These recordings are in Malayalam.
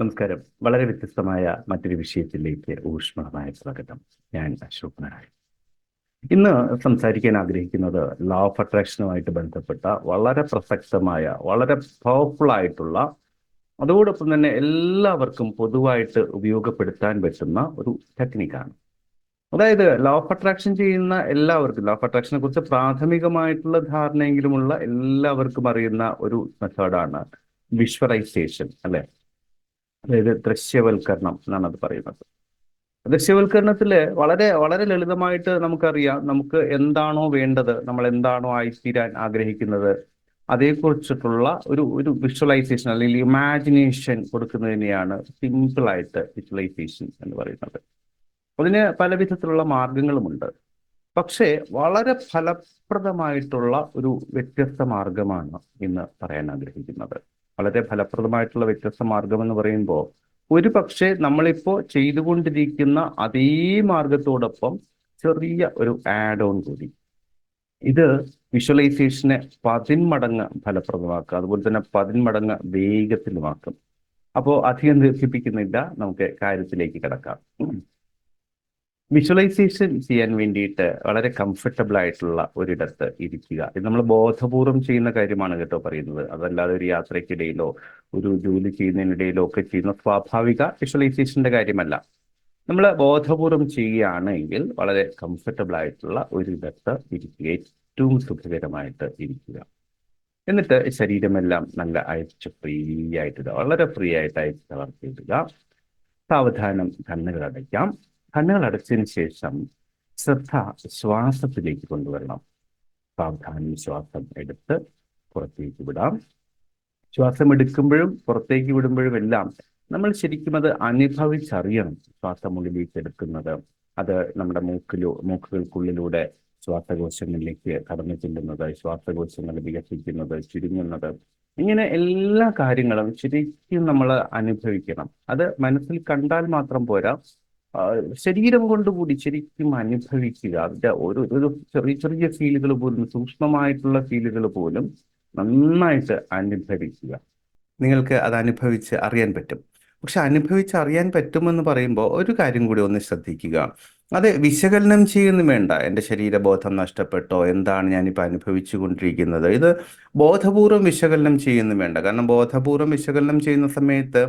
നമസ്കാരം. വളരെ വ്യത്യസ്തമായ മറ്റൊരു വിഷയത്തിലേക്ക് ഊഷ്മളമായ സ്വാഗതം. ഞാൻ അശോക് നാരായൺ ഇന്ന് സംസാരിക്കാൻ ആഗ്രഹിക്കുന്നത് ലോ ഓഫ് അട്രാക്ഷനുമായിട്ട് ബന്ധപ്പെട്ട വളരെ പ്രസക്തമായ വളരെ പവർഫുൾ ആയിട്ടുള്ള അതോടൊപ്പം തന്നെ എല്ലാവർക്കും പൊതുവായിട്ട് ഉപയോഗപ്പെടുത്താൻ പറ്റുന്ന ഒരു ടെക്നിക്കാണ് അതായത് ലോ ഓഫ് അട്രാക്ഷൻ ചെയ്യുന്ന എല്ലാവർക്കും ലോ ഓഫ് അട്രാക്ഷനെ കുറിച്ച് പ്രാഥമികമായിട്ടുള്ള ധാരണയെങ്കിലുമുള്ള എല്ലാവർക്കും അറിയുന്ന ഒരു മെത്തേഡാണ് വിഷ്വലൈസേഷൻ അല്ലെ? അതായത് ദൃശ്യവൽക്കരണം എന്നാണ് അത് പറയുന്നത്. ദൃശ്യവൽക്കരണത്തിൽ വളരെ വളരെ ലളിതമായിട്ട് നമുക്കറിയാം നമുക്ക് എന്താണോ വേണ്ടത് നമ്മൾ എന്താണോ ആയിത്തീരാൻ ആഗ്രഹിക്കുന്നത് അതേക്കുറിച്ചിട്ടുള്ള ഒരു ഒരു വിഷ്വലൈസേഷൻ അല്ലെങ്കിൽ ഇമാജിനേഷൻ കൊടുക്കുന്നതിനെയാണ് സിമ്പിളായിട്ട് വിഷ്വലൈസേഷൻ എന്ന് പറയുന്നത്. അതിന് പല വിധത്തിലുള്ള മാർഗങ്ങളുമുണ്ട് പക്ഷേ വളരെ ഫലപ്രദമായിട്ടുള്ള ഒരു വ്യത്യസ്ത മാർഗമാണ് ഇന്ന് പറയാൻ ആഗ്രഹിക്കുന്നത്. വളരെ ഫലപ്രദമായിട്ടുള്ള വ്യത്യസ്ത മാർഗം എന്ന് പറയുമ്പോൾ ഒരു പക്ഷേ നമ്മളിപ്പോ ചെയ്തുകൊണ്ടിരിക്കുന്ന അതേ മാർഗത്തോടൊപ്പം ചെറിയ ഒരു ആഡ് ഓൺ കൂടി. ഇത് വിഷ്വലൈസേഷനെ പതിന്മടങ്ങ് ഫലപ്രദമാക്കുക. അതുപോലെ തന്നെ പതിന്മടങ്ങ് വേഗത്തിലുമാക്കും. അപ്പോൾ അധികം ദീർഘിപ്പിക്കുന്നില്ല. നമുക്ക് കാര്യത്തിലേക്ക് കിടക്കാം. വിഷ്വലൈസേഷൻ ചെയ്യാൻ വേണ്ടിയിട്ട് വളരെ കംഫർട്ടബിൾ ആയിട്ടുള്ള ഒരിടത്ത് ഇരിക്കുക. ഇത് നമ്മൾ ബോധപൂർവം ചെയ്യുന്ന കാര്യമാണ് കേട്ടോ പറയുന്നത്. അതല്ലാതെ ഒരു യാത്രയ്ക്കിടയിലോ ഒരു ജോലി ചെയ്യുന്നതിനിടയിലോ ഒക്കെ ചെയ്യുന്ന സ്വാഭാവിക വിഷ്വലൈസേഷന്റെ കാര്യമല്ല. നമ്മൾ ബോധപൂർവം ചെയ്യുകയാണെങ്കിൽ വളരെ കംഫർട്ടബിൾ ആയിട്ടുള്ള ഒരിടത്ത് ഇരിക്കുക. ഏറ്റവും സുഖകരമായിട്ട് ഇരിക്കുക. എന്നിട്ട് ശരീരമെല്ലാം നല്ല അയച്ച് ഫ്രീ ആയിട്ടിടുക വളരെ ഫ്രീ ആയിട്ട് അയച്ച് തളർത്തിയിടുക. സാവധാനം കണ്ണുകൾ അടയ്ക്കാം കണ്ണുകൾ അടച്ചതിന് ശേഷം ശ്രദ്ധ ശ്വാസത്തിലേക്ക് കൊണ്ടുവരണം. സാവധാനം ശ്വാസം എടുത്ത് പുറത്തേക്ക് വിടാം. ശ്വാസം എടുക്കുമ്പോഴും പുറത്തേക്ക് വിടുമ്പോഴും എല്ലാം നമ്മൾ ശരിക്കും അത് അനുഭവിച്ചറിയണം. ശ്വാസം ഉള്ളിലേക്ക് എടുക്കുന്നത്. അത് നമ്മുടെ മൂക്കിലോ മൂക്കുകൾക്കുള്ളിലൂടെ ശ്വാസകോശങ്ങളിലേക്ക് കടന്നു ചെല്ലുന്നത് ശ്വാസകോശങ്ങൾ വികസിക്കുന്നത് ചുരുങ്ങുന്നത്. ഇങ്ങനെ എല്ലാ കാര്യങ്ങളും ശരിക്കും നമ്മൾ അനുഭവിക്കണം. അത് മനസ്സിൽ കണ്ടാൽ മാത്രം പോരാ ശരീരം കൊണ്ടുകൂടി ശരിക്കും അനുഭവിക്കുക. അതിന്റെ ഒരു ഒരു ചെറിയ ചെറിയ ഫീലുകൾ പോലും സൂക്ഷ്മമായിട്ടുള്ള ഫീലുകൾ പോലും നന്നായിട്ട് അനുഭവിക്കുക. നിങ്ങൾക്ക് അത് അനുഭവിച്ച് അറിയാൻ പറ്റും. പക്ഷെ അനുഭവിച്ച് അറിയാൻ പറ്റുമെന്ന് പറയുമ്പോൾ ഒരു കാര്യം കൂടി ഒന്ന് ശ്രദ്ധിക്കുക. അത് വിശകലനം ചെയ്യുന്നു വേണ്ട. എന്റെ ശരീരബോധം നഷ്ടപ്പെട്ടോ? എന്താണ് ഞാനിപ്പോൾ അനുഭവിച്ചു കൊണ്ടിരിക്കുന്നത്? ഇത് ബോധപൂർവം വിശകലനം ചെയ്യുന്നു വേണ്ട. കാരണം ബോധപൂർവം വിശകലനം ചെയ്യുന്ന സമയത്ത്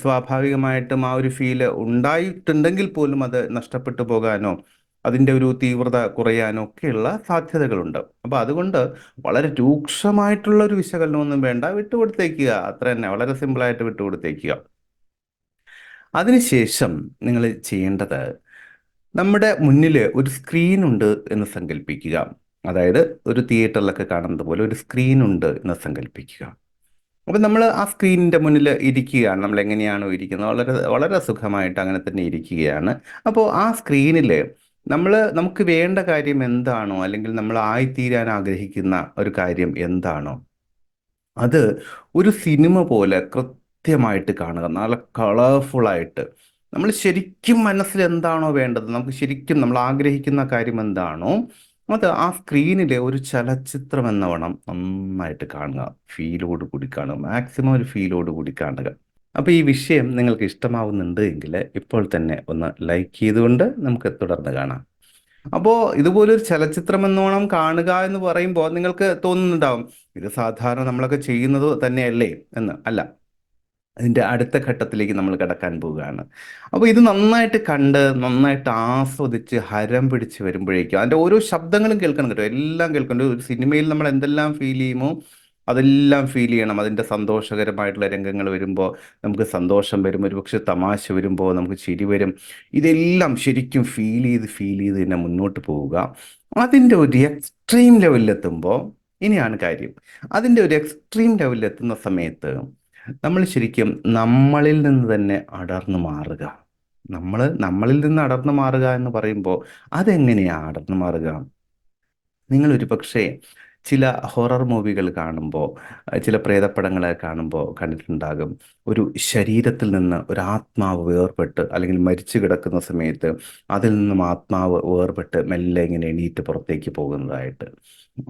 സ്വാഭാവികമായിട്ടും ആ ഒരു ഫീൽ ഉണ്ടായിട്ടുണ്ടെങ്കിൽ പോലും അത് നഷ്ടപ്പെട്ടു പോകാനോ അതിന്റെ ഒരു തീവ്രത കുറയാനോ ഒക്കെയുള്ള സാധ്യതകളുണ്ട്. അപ്പോൾ അതുകൊണ്ട് വളരെ രൂക്ഷമായിട്ടുള്ള ഒരു വിശകലനമൊന്നും വേണ്ട. വിട്ടുകൊടുത്തേക്കുക. അത്ര തന്നെ. വളരെ സിമ്പിളായിട്ട് വിട്ടുകൊടുത്തേക്കുക. അതിനുശേഷം നിങ്ങൾ ചെയ്യേണ്ടത് നമ്മുടെ മുന്നിൽ ഒരു സ്ക്രീൻ ഉണ്ട് എന്ന് സങ്കല്പിക്കുക അതായത് ഒരു തിയേറ്ററിലൊക്കെ കാണുന്നത് പോലെ ഒരു സ്ക്രീൻ ഉണ്ട് എന്ന് സങ്കല്പിക്കുക അപ്പം നമ്മൾ ആ സ്ക്രീനിന്റെ മുന്നിൽ ഇരിക്കുകയാണ്. നമ്മൾ എങ്ങനെയാണോ ഇരിക്കുന്നത്? വളരെ വളരെ സുഖമായിട്ട് അങ്ങനെ തന്നെ ഇരിക്കുകയാണ്. അപ്പോൾ ആ സ്ക്രീനിൽ നമ്മൾ നമുക്ക് വേണ്ട കാര്യം എന്താണോ? അല്ലെങ്കിൽ നമ്മൾ ആയിത്തീരാൻ ആഗ്രഹിക്കുന്ന ഒരു കാര്യം എന്താണോ? അത് ഒരു സിനിമ പോലെ കൃത്യമായിട്ട് കാണുക. നല്ല കളർഫുള്ളായിട്ട് നമ്മൾ ശരിക്കും മനസ്സിൽ എന്താണോ വേണ്ടത്? നമുക്ക് ശരിക്കും നമ്മൾ ആഗ്രഹിക്കുന്ന കാര്യം എന്താണോ അത് ആ സ്ക്രീനിലെ ഒരു ചലച്ചിത്രം എന്ന വേണം നന്നായിട്ട് കാണുക. ഫീലോട് കൂടി കാണുക. മാക്സിമം ഒരു ഫീലോട് കൂടി കാണുക. അപ്പോൾ ഈ വിഷയം നിങ്ങൾക്ക് ഇഷ്ടമാവുന്നുണ്ട് എങ്കിൽ ഇപ്പോൾ തന്നെ ഒന്ന് ലൈക്ക് ചെയ്തുകൊണ്ട് നമുക്ക് തുടർന്ന് കാണാം. അപ്പോൾ ഇതുപോലൊരു ചലച്ചിത്രം എന്നോണം കാണുക എന്ന് പറയുമ്പോൾ നിങ്ങൾക്ക് തോന്നുന്നുണ്ടാവും ഇത് സാധാരണ നമ്മളൊക്കെ ചെയ്യുന്നത് തന്നെയല്ലേ എന്ന്. അല്ല അതിന്റെ അടുത്ത ഘട്ടത്തിലേക്ക് നമ്മൾ കിടക്കാൻ പോവുകയാണ്. അപ്പോൾ ഇത് നന്നായിട്ട് കണ്ട് നന്നായിട്ട് ആസ്വദിച്ച് ഹരം പിടിച്ച് വരുമ്പോഴേക്കും അതിന്റെ ഓരോ ശബ്ദങ്ങളും കേൾക്കണം കേട്ടോ. എല്ലാം കേൾക്കണം. ഒരു സിനിമയിൽ നമ്മൾ എന്തെല്ലാം ഫീൽ ചെയ്യുമോ അതെല്ലാം ഫീൽ ചെയ്യണം. അതിന്റെ സന്തോഷകരമായിട്ടുള്ള രംഗങ്ങൾ വരുമ്പോൾ നമുക്ക് സന്തോഷം വരും. ഒരുപക്ഷെ തമാശ വരുമ്പോൾ നമുക്ക് ചിരി വരും. ഇതെല്ലാം ശരിക്കും ഫീൽ ചെയ്ത് ഫീൽ ചെയ്ത് തന്നെ മുന്നോട്ട് പോവുക. അതിന്റെ ഒരു എക്സ്ട്രീം ലെവലിലെത്തുമ്പോൾ ഇനിയാണ് കാര്യം. അതിന്റെ ഒരു എക്സ്ട്രീം ലെവലിലെത്തുന്ന സമയത്ത് നമ്മൾ ശരിക്കും നമ്മളിൽ നിന്ന് തന്നെ അടർന്നു മാറുക. നമ്മൾ നമ്മളിൽ നിന്ന് അടർന്നു മാറുക എന്ന് പറയുമ്പോൾ അതെങ്ങനെയാണ് അടർന്നു മാറുക? നിങ്ങൾ ഒരു പക്ഷേ ചില ഹൊറർ മൂവികൾ കാണുമ്പോൾ ചില പ്രേതപ്പടങ്ങളെ കാണുമ്പോൾ കണ്ടിട്ടുണ്ടാകും. ഒരു ശരീരത്തിൽ നിന്ന് ഒരു ആത്മാവ് വേർപെട്ട് അല്ലെങ്കിൽ മരിച്ചു കിടക്കുന്ന സമയത്ത് അതിൽ നിന്നും ആത്മാവ് വേർപെട്ട് മെല്ലെ ഇങ്ങനെ എണീറ്റ് പുറത്തേക്ക് പോകുന്നതായിട്ട്.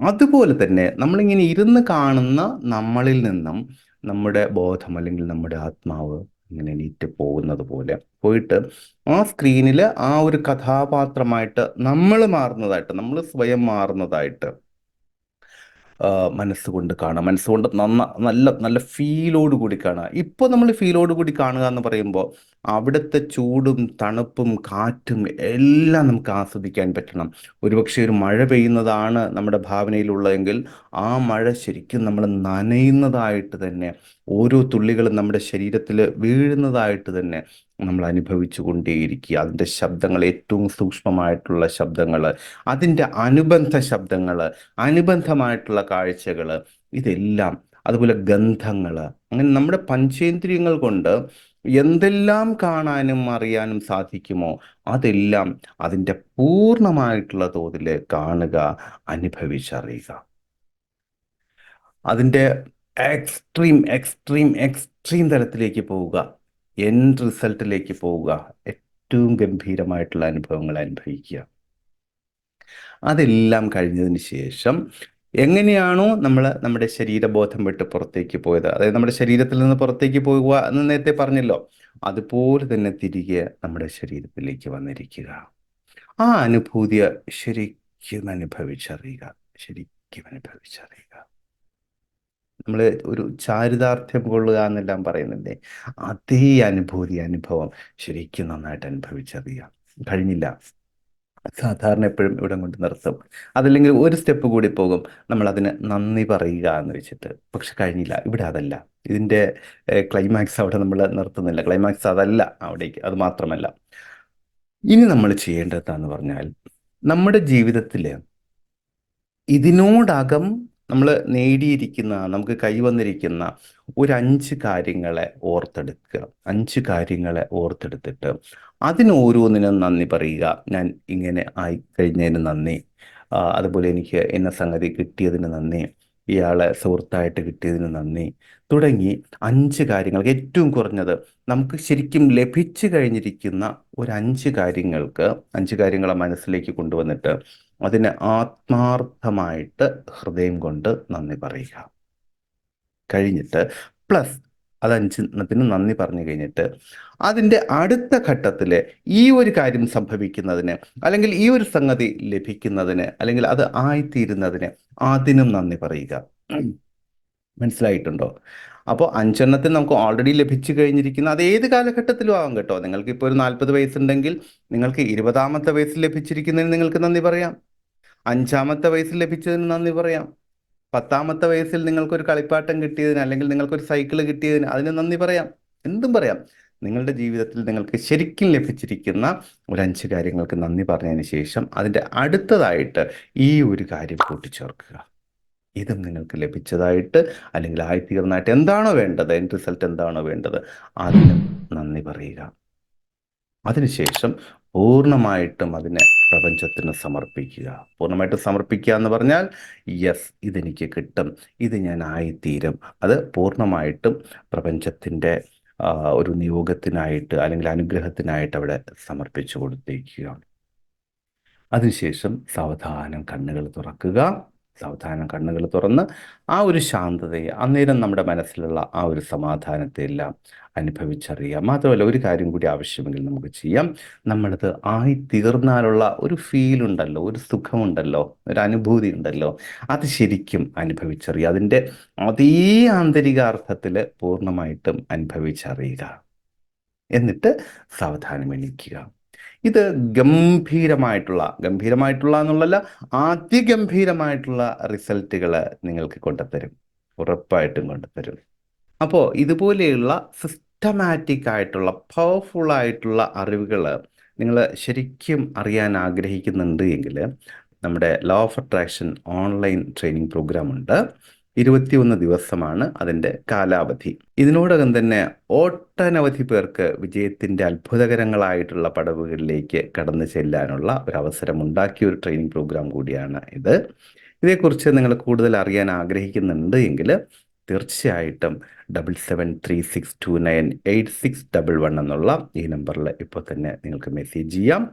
അതുപോലെ തന്നെ നമ്മളിങ്ങനെ ഇരുന്ന് കാണുന്ന നമ്മളിൽ നിന്നും നമ്മുടെ ബോധം അല്ലെങ്കിൽ നമ്മുടെ ആത്മാവ് ഇങ്ങനെ നീറ്റ് പോകുന്നത് പോലെ പോയിട്ട് ആ സ്ക്രീനിൽ ആ ഒരു കഥാപാത്രമായിട്ട് നമ്മൾ മാറുന്നതായിട്ട് നമ്മൾ സ്വയം മാറുന്നതായിട്ട് മനസ്സുകൊണ്ട് കാണുക. മനസ്സുകൊണ്ട് നന്ന നല്ല നല്ല ഫീലോട് കൂടി കാണുക. ഇപ്പോൾ നമ്മൾ ഫീലോട് കൂടി കാണുക എന്ന് പറയുമ്പോൾ അവിടുത്തെ ചൂടും തണുപ്പും കാറ്റും എല്ലാം നമുക്ക് ആസ്വദിക്കാൻ പറ്റണം. ഒരുപക്ഷെ ഒരു മഴ പെയ്യുന്നതാണ് നമ്മുടെ ഭാവനയിലുള്ളതെങ്കിൽ ആ മഴ ശരിക്കും നമ്മൾ നനയുന്നതായിട്ട് തന്നെ ഓരോ തുള്ളികളും നമ്മുടെ ശരീരത്തിൽ വീഴുന്നതായിട്ട് തന്നെ നമ്മൾ അനുഭവിച്ചു കൊണ്ടേയിരിക്കുക അതിന്റെ ശബ്ദങ്ങൾ ഏറ്റവും സൂക്ഷ്മമായിട്ടുള്ള ശബ്ദങ്ങൾ അതിന്റെ അനുബന്ധ ശബ്ദങ്ങൾ അനുബന്ധമായിട്ടുള്ള കാഴ്ചകൾ ഇതെല്ലാം. അതുപോലെ ഗന്ധങ്ങൾ. അങ്ങനെ നമ്മുടെ പഞ്ചേന്ദ്രിയങ്ങൾ കൊണ്ട് എന്തെല്ലാം കാണാനും അറിയാനും സാധിക്കുമോ അതെല്ലാം അതിന്റെ പൂർണമായിട്ടുള്ള തോതിൽ കാണുക അനുഭവിച്ചറിയുക. അതിന്റെ എക്സ്ട്രീം എക്സ്ട്രീം എക്സ്ട്രീം തലത്തിലേക്ക് പോവുക. എൻഡ് റിസൾട്ടിലേക്ക് പോവുക. ഏറ്റവും ഗംഭീരമായിട്ടുള്ള അനുഭവങ്ങൾ അനുഭവിക്കുക. അതെല്ലാം കഴിഞ്ഞതിന് ശേഷം എങ്ങനെയാണോ നമ്മൾ നമ്മുടെ ശരീരബോധം വിട്ട് പുറത്തേക്ക് പോയത്. അതായത് നമ്മുടെ ശരീരത്തിൽ നിന്ന് പുറത്തേക്ക് പോകുക എന്ന് നേരത്തെ പറഞ്ഞല്ലോ. അതുപോലെ തന്നെ തിരികെ നമ്മുടെ ശരീരത്തിലേക്ക് വന്നിരിക്കുക. ആ അനുഭൂതിയെ ശരിക്കും അനുഭവിച്ചറിയുക. ശരിക്കും അനുഭവിച്ചറിയുക. നമ്മൾ ഒരു ചാരിതാർത്ഥ്യം കൊള്ളുക എന്നെല്ലാം പറയുന്നില്ലേ അതേ അനുഭൂതി അനുഭവം ശരിക്കും നന്നായിട്ട് അനുഭവിച്ചറിയാം. കഴിഞ്ഞില്ല. സാധാരണ എപ്പോഴും ഇവിടെ കൊണ്ട് നിർത്തും. അതല്ലെങ്കിൽ ഒരു സ്റ്റെപ്പ് കൂടി പോകും. നമ്മൾ അതിന് നന്ദി പറയുക എന്ന് വെച്ചിട്ട്. പക്ഷെ കഴിഞ്ഞില്ല. ഇവിടെ അതല്ല. ഇതിന്റെ ക്ലൈമാക്സ് അവിടെ നമ്മൾ നിർത്തുന്നില്ല. ക്ലൈമാക്സ് അതല്ല അവിടേക്ക്. അത് മാത്രമല്ല. ഇനി നമ്മൾ ചെയ്യേണ്ടതെന്ന് പറഞ്ഞാൽ നമ്മുടെ ജീവിതത്തിൽ ഇതിനോടകം നമ്മൾ നേടിയിരിക്കുന്ന നമുക്ക് കൈവന്നിരിക്കുന്ന ഒരു അഞ്ച് കാര്യങ്ങളെ ഓർത്തെടുക്കുക. അഞ്ച് കാര്യങ്ങളെ ഓർത്തെടുത്തിട്ട് അതിന് ഓരോന്നിനും നന്ദി പറയുക. ഞാൻ ഇങ്ങനെ ആയി കഴിഞ്ഞതിന് നന്ദി. അതുപോലെ എനിക്ക് എന്ന സംഗതി കിട്ടിയതിന് നന്ദി. ഇയാളെ സുഹൃത്തായിട്ട് കിട്ടിയതിന് നന്ദി. തുടങ്ങി അഞ്ച് കാര്യങ്ങൾക്ക് ഏറ്റവും കുറഞ്ഞത് നമുക്ക് ശരിക്കും ലഭിച്ചു കഴിഞ്ഞിരിക്കുന്ന ഒരു അഞ്ച് കാര്യങ്ങൾക്ക് അഞ്ച് കാര്യങ്ങളെ മനസ്സിലേക്ക് കൊണ്ടുവന്നിട്ട് അതിന് ആത്മാർത്ഥമായിട്ട് ഹൃദയം കൊണ്ട് നന്ദി പറയുക. കഴിഞ്ഞിട്ട് പ്ലസ് അത് അഞ്ചെണ്ണത്തിന് നന്ദി പറഞ്ഞു കഴിഞ്ഞിട്ട് അതിന്റെ അടുത്ത ഘട്ടത്തിൽ ഈ ഒരു കാര്യം സംഭവിക്കുന്നതിന് അല്ലെങ്കിൽ ഈ ഒരു സംഗതി ലഭിക്കുന്നതിന് അല്ലെങ്കിൽ അത് ആയിത്തീരുന്നതിന് അതിനും നന്ദി പറയുക. മനസ്സിലായിട്ടുണ്ടോ? അപ്പോൾ അഞ്ചെണ്ണത്തിൽ നമുക്ക് ഓൾറെഡി ലഭിച്ചു കഴിഞ്ഞിരിക്കുന്ന അത് ഏത് കാലഘട്ടത്തിലും ആവാം കേട്ടോ. നിങ്ങൾക്ക് ഇപ്പോൾ ഒരു നാൽപ്പത് വയസ്സുണ്ടെങ്കിൽ നിങ്ങൾക്ക് ഇരുപതാമത്തെ വയസ്സിൽ ലഭിച്ചിരിക്കുന്നതിന് നിങ്ങൾക്ക് നന്ദി പറയാം. അഞ്ചാമത്തെ വയസ്സിൽ ലഭിച്ചതിന് നന്ദി പറയാം. പത്താമത്തെ വയസ്സിൽ നിങ്ങൾക്കൊരു കളിപ്പാട്ടം കിട്ടിയതിന് അല്ലെങ്കിൽ നിങ്ങൾക്കൊരു സൈക്കിൾ കിട്ടിയതിന് അതിന് നന്ദി പറയാം. എന്തും പറയാം. നിങ്ങളുടെ ജീവിതത്തിൽ നിങ്ങൾക്ക് ശരിക്കും ലഭിച്ചിരിക്കുന്ന ഒരു അഞ്ച് കാര്യങ്ങൾക്ക് നന്ദി പറഞ്ഞതിന് ശേഷം അതിന്റെ അടുത്തതായിട്ട് ഈ ഒരു കാര്യം കൂട്ടിച്ചേർക്കുക. ഇതും നിങ്ങൾക്ക് ലഭിച്ചതായിട്ട് അല്ലെങ്കിൽ ആയിത്തീർന്നതായിട്ട് എന്താണോ വേണ്ടത് എൻ റിസൾട്ട് എന്താണോ വേണ്ടത് അതിനും നന്ദി പറയുക. അതിനുശേഷം പൂർണമായിട്ടും അതിനെ പ്രപഞ്ചത്തിന് സമർപ്പിക്കുക. പൂർണമായിട്ട് സമർപ്പിക്കുക എന്ന് പറഞ്ഞാൽ യെസ് ഇതെനിക്ക് കിട്ടും. ഇത് ഞാൻ ആയിത്തീരും. അത് പൂർണമായിട്ടും പ്രപഞ്ചത്തിന്റെ ഒരു നിയോഗത്തിനായിട്ട് അല്ലെങ്കിൽ അനുഗ്രഹത്തിനായിട്ട് അവിടെ സമർപ്പിച്ചു കൊടുത്തേക്കുക അതിനുശേഷം സാവധാനം കണ്ണുകൾ തുറക്കുക. സാവധാനം കണ്ണുകൾ തുറന്ന് ആ ഒരു ശാന്തതയെ അന്നേരം നമ്മുടെ മനസ്സിലുള്ള ആ ഒരു സമാധാനത്തെ എല്ലാം അനുഭവിച്ചറിയാം. മാത്രമല്ല ഒരു കാര്യം കൂടി ആവശ്യമെങ്കിൽ നമുക്ക് ചെയ്യാം. നമ്മളത് ആയി തീർന്നാലുള്ള ഒരു ഫീൽ ഉണ്ടല്ലോ ഒരു സുഖമുണ്ടല്ലോ ഒരു അനുഭൂതി ഉണ്ടല്ലോ അത് ശരിക്കും അനുഭവിച്ചറിയുക. അതിന്റെ അതേ ആന്തരികാർത്ഥത്തിൽ പൂർണമായിട്ടും അനുഭവിച്ചറിയുക. എന്നിട്ട് സാവധാനം എണീക്കുക. ഇത് ഗംഭീരമായിട്ടുള്ള ഗംഭീരമായിട്ടുള്ള എന്നുള്ളല്ല അതിഗംഭീരമായിട്ടുള്ള റിസൾട്ടുകൾ നിങ്ങൾക്ക് കൊണ്ടുതരും. ഉറപ്പായിട്ടും കൊണ്ടുതരും. അപ്പോൾ ഇതുപോലെയുള്ള സിസ്റ്റമാറ്റിക് ആയിട്ടുള്ള പവർഫുൾ ആയിട്ടുള്ള അറിവുകൾ നിങ്ങൾ ശരിക്കും അറിയാൻ ആഗ്രഹിക്കുന്നുണ്ട് എങ്കിൽ നമ്മുടെ law of attraction online training program ഉണ്ട്. ഇരുപത്തിയൊന്ന് ദിവസമാണ് അതിന്റെ കാലാവധി. ഇതിനോടകം തന്നെ ഒട്ടനവധി പേർക്ക് വിജയത്തിന്റെ അത്ഭുതകരങ്ങളായിട്ടുള്ള പടവുകളിലേക്ക് കടന്നു ചെല്ലാനുള്ള ഒരു അവസരം ഉണ്ടാക്കിയ ഒരു ട്രെയിനിങ് പ്രോഗ്രാം കൂടിയാണ് ഇത്. ഇതേക്കുറിച്ച് നിങ്ങൾ കൂടുതൽ അറിയാൻ ആഗ്രഹിക്കുന്നുണ്ട് എങ്കിൽ തീർച്ചയായിട്ടും double seven three six two nine eight six double one എന്നുള്ള ഈ നമ്പറിൽ ഇപ്പോൾ തന്നെ നിങ്ങൾക്ക് മെസ്സേജ് ചെയ്യാം.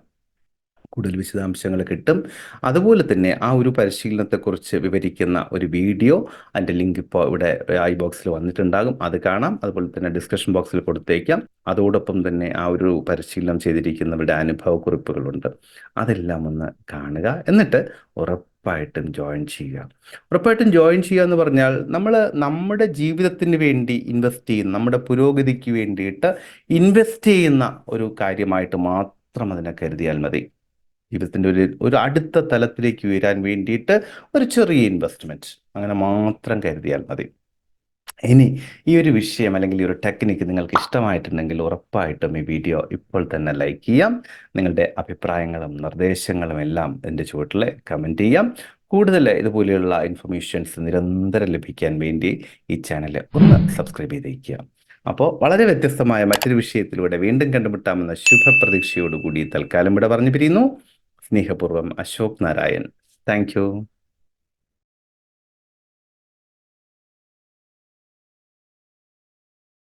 കൂടുതൽ വിശദാംശങ്ങൾ കിട്ടും. അതുപോലെ തന്നെ ആ ഒരു പരിശീലനത്തെക്കുറിച്ച് വിവരിക്കുന്ന ഒരു വീഡിയോ അതിന്റെ ലിങ്ക് ഇപ്പോൾ ഇവിടെ ഐ ബോക്സിൽ വന്നിട്ടുണ്ടാകും. അത് കാണാം. അതുപോലെ തന്നെ ഡിസ്കഷൻ ബോക്സിൽ കൊടുത്തേക്കാം. അതോടൊപ്പം തന്നെ ആ ഒരു പരിശീലനം ചെയ്തിരിക്കുന്നവരുടെ അനുഭവക്കുറിപ്പുകളുണ്ട്. അതെല്ലാം ഒന്ന് കാണുക. എന്നിട്ട് ഉറപ്പായിട്ടും ജോയിൻ ചെയ്യുക. ഉറപ്പായിട്ടും ജോയിൻ ചെയ്യുക എന്ന് പറഞ്ഞാൽ നമ്മൾ നമ്മുടെ ജീവിതത്തിന് വേണ്ടി ഇൻവെസ്റ്റ് ചെയ്യുന്ന നമ്മുടെ പുരോഗതിക്ക് വേണ്ടിയിട്ട് ഇൻവെസ്റ്റ് ചെയ്യുന്ന ഒരു കാര്യമായിട്ട് മാത്രം അതിനെ കരുതിയാൽ മതി. ജീവിതത്തിന്റെ ഒരു ഒരു അടുത്ത തലത്തിലേക്ക് ഉയരാൻ വേണ്ടിയിട്ട് ഒരു ചെറിയ ഇൻവെസ്റ്റ്മെന്റ് അങ്ങനെ മാത്രം കരുതിയാൽ മതി. ഇനി ഈ ഒരു വിഷയം അല്ലെങ്കിൽ ഈ ഒരു ടെക്നിക്ക് നിങ്ങൾക്ക് ഇഷ്ടമായിട്ടുണ്ടെങ്കിൽ ഉറപ്പായിട്ടും ഈ വീഡിയോ ഇപ്പോൾ തന്നെ ലൈക്ക് ചെയ്യാം. നിങ്ങളുടെ അഭിപ്രായങ്ങളും നിർദ്ദേശങ്ങളും എല്ലാം എന്റെ ചുവട്ടിൽ കമന്റ് ചെയ്യാം. കൂടുതൽ ഇതുപോലെയുള്ള ഇൻഫർമേഷൻസ് നിരന്തരം ലഭിക്കാൻ വേണ്ടി ഈ ചാനൽ ഒന്ന് സബ്സ്ക്രൈബ് ചെയ്തേക്കുക. അപ്പോൾ വളരെ വ്യത്യസ്തമായ മറ്റൊരു വിഷയത്തിലൂടെ വീണ്ടും കണ്ടുമുട്ടാമെന്ന ശുഭപ്രതീക്ഷയോടുകൂടി തൽക്കാലം ഇവിടെ പറഞ്ഞു പിരിയുന്നു സ്നേഹപൂർവം അശോക് നാരായൺ. താങ്ക്